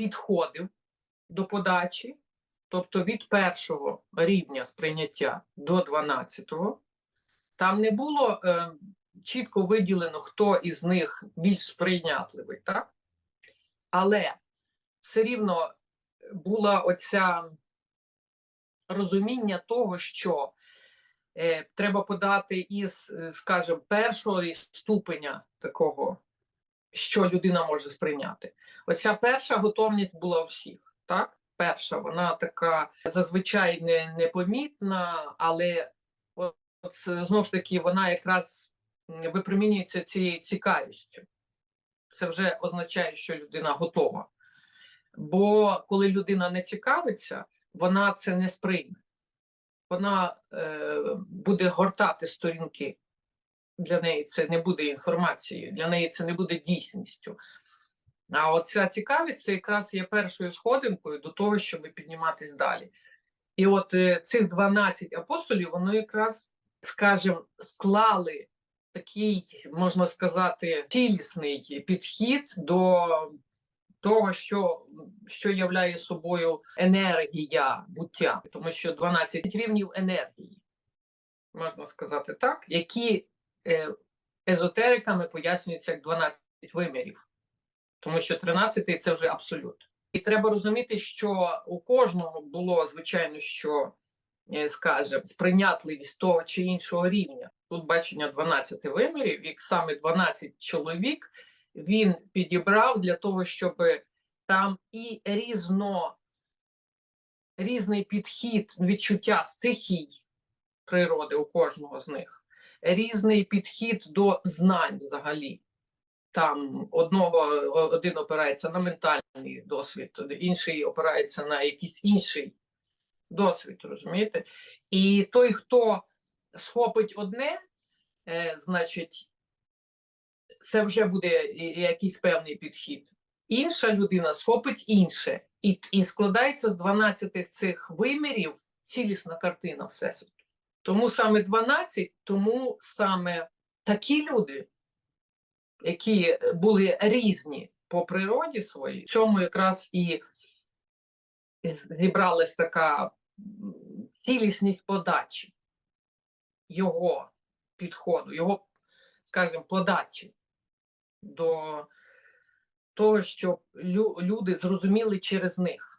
підходив до подачі, тобто від першого рівня сприйняття до 12-го, там не було е, чітко виділено, хто із них більш сприйнятливий, так? Але все рівно була оця розуміння того, що е, треба подати із, е, скажімо, першого ступеня такого, що людина може сприйняти. Оця перша готовність була у всіх, так? Перша, вона така зазвичай не, непомітна, але от, знову ж таки вона якраз випромінюється цією цікавістю. Це вже означає, що людина готова. Бо коли людина не цікавиться, вона це не сприйме. Вона е, буде гортати сторінки. Для неї це не буде інформацією, для неї це не буде дійсністю. А оця цікавість це якраз є першою сходинкою до того, щоб підніматись далі. І от е, цих 12 апостолів, вони якраз, скажімо, склали такий, можна сказати, цілісний підхід до того, що, що являє собою енергія буття, тому що 12 рівнів енергії, можна сказати так, які езотериками пояснюються як 12 вимірів, тому що 13 це вже абсолют. І треба розуміти, що у кожного було, звичайно, що, е, скажімо, сприйнятливість того чи іншого рівня. Тут бачення 12 вимірів, і саме 12 чоловік він підібрав для того, щоб там і різно, різний підхід відчуття стихій природи у кожного з них, різний підхід до знань взагалі. Там одного один опирається на ментальний досвід, інший опирається на якийсь інший досвід, розумієте? І той, хто схопить одне, е, значить, це вже буде якийсь певний підхід. Інша людина схопить інше, і, і складається з 12 цих вимірів цілісна картина Всесвіту. Тому саме 12, тому саме такі люди, які були різні по природі своїй, в цьому якраз і зібралась така цілісність подачі його підходу, його, скажімо, подачі до того, щоб люди зрозуміли через них.